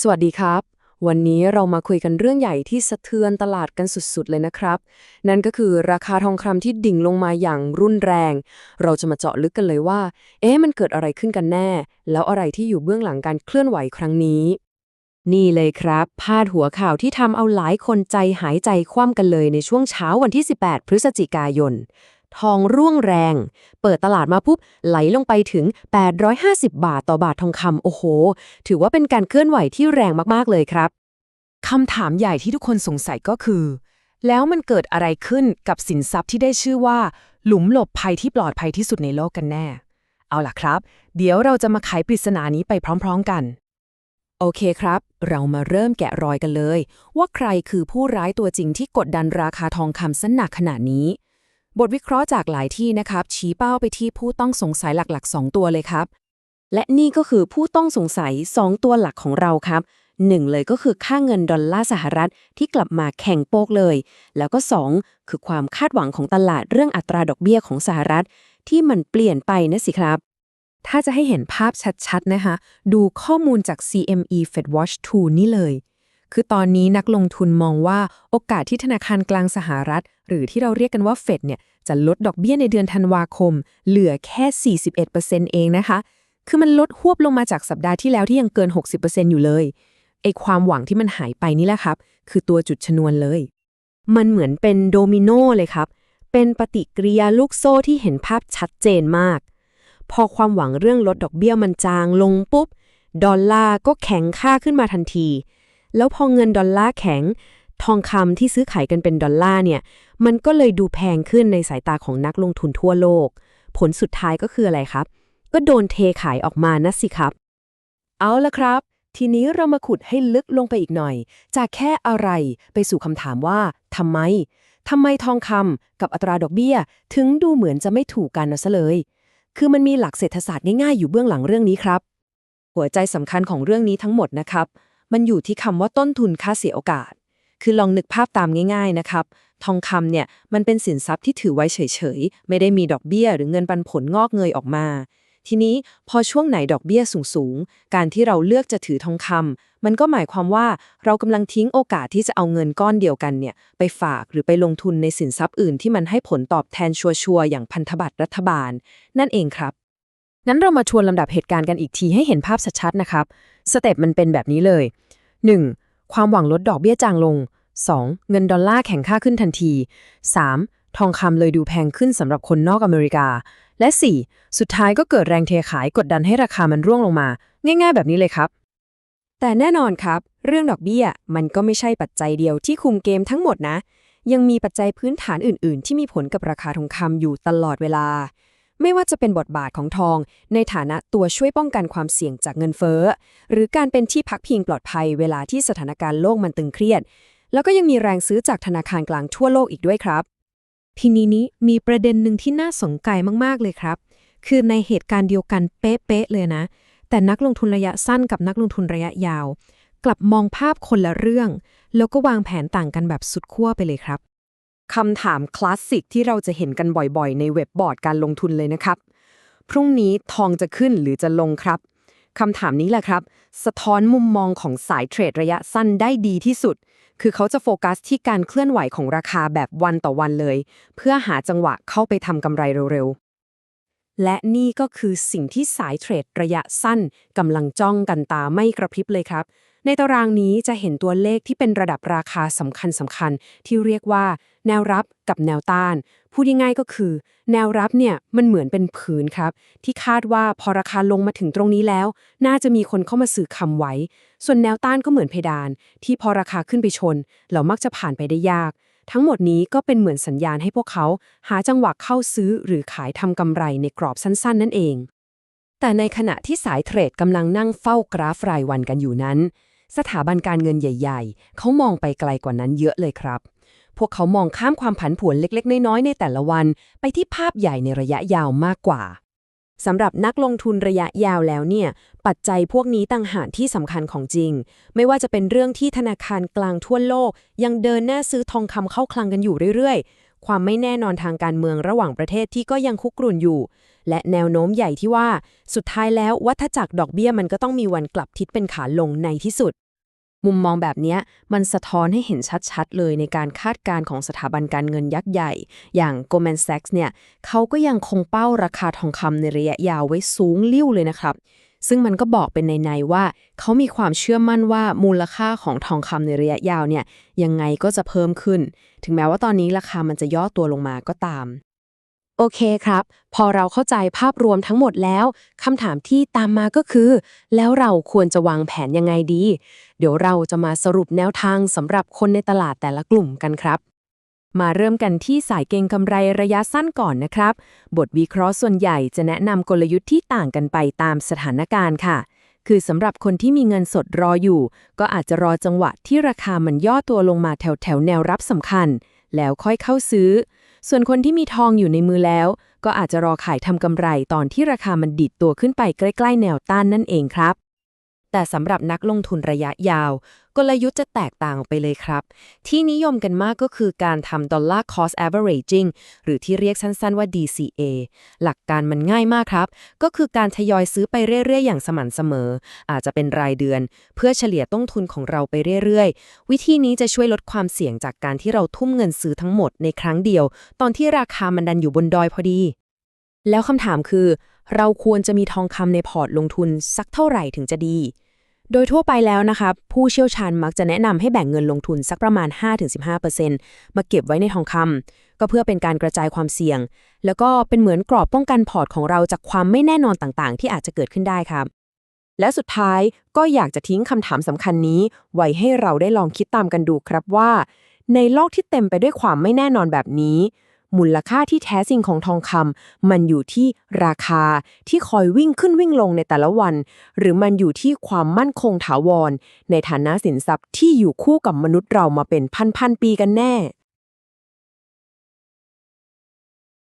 สวัสดีครับ วันนี้เรามาคุยกันเรื่องใหญ่ที่สะเทือนตลาดกันสุดๆ เลยนะครับ นั่นก็คือราคาทองคำที่ดิ่งลงมาอย่างรุนแรง เราจะมาเจาะลึกกันเลยว่า เอ๊ะมันเกิดอะไรขึ้นกันแน่ แล้วอะไรที่อยู่เบื้องหลังการเคลื่อนไหวครั้งนี้ นี่เลยครับ พาดหัวข่าวที่ทำเอาหลายคนใจหายใจคว่ำกันเลยในช่วงเช้าวันที่ 18 พฤศจิกายน ทองร่วงแรง เปิดตลาดมาปุ๊บไหลลงไปถึง 850 บาทต่อบาททองคำโอ้โห ถือว่าเป็นการเคลื่อนไหวที่แรงมากๆเลยครับคำถามใหญ่ที่ทุกคนสงสัยก็คือ แล้วมันเกิดอะไรขึ้นกับสินทรัพย์ที่ได้ชื่อว่า หลุมหลบภัยที่ปลอดภัยที่สุดในโลกกันแน่ เอาล่ะครับ เดี๋ยวเราจะมาไขปริศนานี้ไปพร้อม ๆกัน โอเคครับ เรามาเริ่มแกะรอยกันเลย ว่าใครคือผู้ร้ายตัวจริงที่กดดันราคาทองคำสนหนักขนาดนี้ บทวิเคราะห์จากหลายที่นะครับ ชี้เป้าไปที่ผู้ต้องสงสัยหลักๆ 2 ตัวเลยครับ และนี่ก็คือผู้ต้องสงสัย 2 ตัวหลักของเราครับ 1 เลยก็คือค่าเงินดอลลาร์สหรัฐที่กลับมาแข่งโปกเลย แล้วก็ 2 คือความคาดหวังของตลาดเรื่องอัตราดอกเบี้ยของสหรัฐ ที่มันเปลี่ยนไปนะสิครับ ถ้าจะให้เห็นภาพชัดๆนะคะ ดูข้อมูลจาก CME Fed Watch 2 นี่เลย คือตอนนี้นักลงทุนมองว่าโอกาสที่ธนาคารกลางสหรัฐ หรือที่เราเรียกกันว่าเฟดเนี่ยจะลดดอกเบี้ยในเดือนธันวาคม เหลือแค่ 41%เองนะคะ คือมันลดหวบลงมาจากสัปดาห์ที่แล้วที่ยังเกิน 60%อยู่เลยไอความหวังที่มันหายไปนี่แหละครับ คือตัวจุดชนวนเลย มันเหมือนเป็นโดมิโนเลยครับ เป็นปฏิกิริยาลูกโซ่ที่เห็นภาพชัดเจนมาก พอความหวังเรื่องลดดอกเบี้ยมันจางลงปุ๊บ ดอลลาร์ก็แข็งค่าขึ้นมาทันที แล้วพอเงินดอลลาร์แข็ง ทองคำที่ซื้อขายกันเป็นดอลลาร์เนี่ย มันก็เลยดูแพงขึ้นในสายตาของนักลงทุนทั่วโลก ผลสุดท้ายก็คืออะไรครับ ก็โดนเทขายออกมานะสิครับ เอาละครับ ทีนี้เรามาขุดให้ลึกลงไปอีกหน่อย จากแค่อะไรไปสู่คำถามว่าทำไมทำไมทองคำกับอัตราดอกเบี้ย ถึงดูเหมือนจะไม่ถูกกันนะซะเลย คือมันมีหลักเศรษฐศาสตร์ง่ายๆอยู่เบื้องหลังเรื่องนี้ครับ หัวใจสำคัญของเรื่องนี้ทั้งหมดนะครับ มันอยู่ที่คำว่าต้นทุนค่าเสียโอกาส คือลองนึกภาพตามง่าย ๆนะครับ ทองคำเนี่ยมันเป็นสินทรัพย์ที่ถือไว้เฉยๆ ไม่ได้มีดอกเบี้ยหรือเงินปันผลงอกเงยออกมา ทีนี้พอช่วงไหนดอกเบี้ยสูงๆ การที่เราเลือกจะถือทองคำมันก็หมายความว่าเรากำลังทิ้งโอกาสที่จะเอาเงินก้อนเดียวกันเนี่ยไปฝากหรือไปลงทุนในสินทรัพย์อื่นที่มันให้ผลตอบแทนชัวร์ๆอย่างพันธบัตรรัฐบาล นั่นเองครับ งั้นเรามาชวนลำดับเหตุการณ์กันอีกทีให้เห็นภาพชัดๆนะครับ สเต็ปมันเป็นแบบนี้เลย 1. ความหวังลดดอกเบี้ยจางลง 2. เงินดอลลาร์แข็งค่าขึ้นทันที 3. ทองคำเลยดูแพงขึ้นสำหรับคนนอกอเมริกา และ 4. สุดท้ายก็เกิดแรงเทขายกดดันให้ราคามันร่วงลงมา ง่าย ๆ แบบนี้เลยครับ แต่แน่นอนครับ เรื่องดอกเบี้ยมันก็ไม่ใช่ปัจจัยเดียวที่คุมเกมทั้งหมดนะ ยังมีปัจจัยพื้นฐานอื่น ๆ ที่มีผลกับราคาทองคำอยู่ตลอดเวลา ไม่ว่าจะเป็นบทบาทของทอง ในฐานะตัวช่วยป้องกันความเสี่ยงจากเงินเฟ้อ หรือการเป็นที่พักพิงปลอดภัยเวลาที่สถานการณ์โลกมันตึงเครียด แล้วก็ยังมีแรงซื้อจากธนาคารกลางทั่วโลกอีกด้วยครับ ทีนี้นี้มีประเด็นหนึ่งที่น่าสนใจมากๆเลยครับ คือในเหตุการณ์เดียวกันเป๊ะๆเลยนะ แต่นักลงทุนระยะสั้นกับนักลงทุนระยะยาว กลับมองภาพคนละเรื่อง แล้วก็วางแผนต่างกันแบบสุดขั้วไปเลยครับ คำถามคลาสสิกที่เราจะเห็นกันบ่อยๆ ในเว็บบอร์ดการลงทุนเลยนะครับ พรุ่งนี้ทองจะขึ้นหรือจะลงครับคำถามนี้แหละครับ สะท้อนมุมมองของสายเทรดระยะสั้นได้ดีที่สุด คือเขาจะโฟกัสที่การเคลื่อนไหวของราคาแบบวันต่อวันเลย เพื่อหาจังหวะเข้าไปทำกำไรเร็วๆ และนี่ก็คือสิ่งที่สายเทรดระยะสั้นกำลังจ้องกันตาไม่กระพริบเลยครับ ในตารางนี้จะเห็นตัวเลขที่เป็นระดับราคาสำคัญสำคัญๆที่เรียกว่า แนวรับกับแนวต้าน พูดง่ายๆก็คือ แนวรับเนี่ยมันเหมือนเป็นผืนครับ ที่คาดว่าพอราคาลงมาถึงตรงนี้แล้ว น่าจะมีคนเข้ามาซื้อคำไว้ ส่วนแนวต้านก็เหมือนเพดาน ที่พอราคาขึ้นไปชนแล้วมักจะผ่านไปได้ยาก ทั้งหมดนี้ก็เป็นเหมือนสัญญาณให้พวกเขา หาจังหวะเข้าซื้อหรือขายทำกำไรในกรอบสั้น ๆ นั่นเองแต่ในขณะที่สายเทรดกำลังนั่งเฝ้ากราฟรายวันกันอยู่นั้น สถาบันการเงินใหญ่ ๆ เขามองไปไกลกว่านั้นเยอะเลยครับ พวกเขามองข้ามความผันผวนเล็ก ๆ น้อย ๆ ในแต่ละวันไปที่ภาพใหญ่ในระยะยาวมากกว่าสำหรับนักลงทุนระยะยาวแล้วเนี่ย ปัจจัยพวกนี้ต่างหากที่สำคัญของจริง ไม่ว่าจะเป็นเรื่องที่ธนาคารกลางทั่วโลก ยังเดินหน้าซื้อทองคำเข้าคลังกันอยู่เรื่อยๆ ความไม่แน่นอนทางการเมืองระหว่างประเทศที่ก็ยังคุกรุ่นอยู่ และแนวโน้มใหญ่ที่ว่า สุดท้ายแล้ววัฏจักรดอกเบี้ยมันก็ต้องมีวันกลับทิศเป็นขาลงในที่สุด มุมมองแบบนี้มันสะท้อนให้เห็นชัดๆ เลยในการคาดการณ์ของสถาบันการเงินยักษ์ใหญ่ อย่าง Goldman Sachs เนี่ยเขาก็ยังคงเป้าราคาทองคำในระยะยาวไว้สูงลิ่วเลยนะครับ ซึ่งมันก็บอกเป็นในๆว่า เขามีความเชื่อมั่นว่ามูลค่าของทองคำในระยะยาวเนี่ยยังไงก็จะเพิ่มขึ้น ถึงแม้ว่าตอนนี้ราคามันจะย่อตัวลงมาก็ตาม โอเคครับ พอเราเข้าใจภาพรวมทั้งหมดแล้วคำถามที่ตามมาก็คือ แล้วเราควรจะวางแผนยังไงดี เดี๋ยวเราจะมาสรุปแนวทางสำหรับคนในตลาดแต่ละกลุ่มกันครับ มาเริ่มกันที่สายเก็งกำไรระยะสั้นก่อนนะครับ บทวิเคราะห์ส่วนใหญ่จะแนะนำกลยุทธ์ที่ต่างกันไปตามสถานการณ์ค่ะ คือสำหรับคนที่มีเงินสดรออยู่ ก็อาจจะรอจังหวะที่ราคามันย่อตัวลงมาแถวแถวแนวรับสำคัญ แล้วค่อยเข้าซื้อ ส่วนคนที่มีทองอยู่ในมือแล้ว ก็อาจจะรอขายทำกำไรตอนที่ราคามันดิดตัวขึ้นไปใกล้ ๆ แนวต้านนั่นเองครับ แต่สำหรับนักลงทุนระยะยาว กลยุทธ์จะแตกต่างออกไปเลยครับ ที่นิยมกันมากก็คือการทำ Dollar Cost Averaging หรือที่เรียกสั้นๆว่า DCA หลักการมันง่ายมากครับ ก็คือการทยอยซื้อไปเรื่อยๆ อย่างสม่ำเสมอ อาจจะเป็นรายเดือน เพื่อเฉลี่ยต้นทุนของเราไปเรื่อยๆ วิธีนี้จะช่วยลดความเสี่ยงจากการที่เราทุ่มเงินซื้อทั้งหมดในครั้งเดียว ตอนที่ราคามันดันอยู่บนดอยพอดี แล้วคำถามคือ เราควรจะมีทองคำในพอร์ตลงทุนสักเท่าไหร่ถึงจะดี โดยทั่วไปแล้วนะครับผู้เชี่ยวชาญมักจะแนะนำให้แบ่งเงินลงทุนสักประมาณ 5-15%มาเก็บไว้ในทองคำก็เพื่อเป็นการกระจายความเสี่ยง แล้วก็เป็นเหมือนกรอบป้องกันพอร์ตของเราจากความไม่แน่นอนต่างๆ ที่อาจจะเกิดขึ้นได้ครับ และสุดท้ายก็อยากจะทิ้งคำถามสำคัญนี้ ไว้ให้เราได้ลองคิดตามกันดูครับว่า ในโลกที่เต็มไปด้วยความไม่แน่นอนแบบนี้ มูลค่าที่แท้จริงของทองคำมันอยู่ที่ราคาที่คอยวิ่งขึ้นวิ่งลงในแต่ละวัน หรือมันอยู่ที่ความมั่นคงถาวร ในฐานะสินทรัพย์ที่อยู่คู่กับมนุษย์เรามาเป็นพันๆปีกันแน่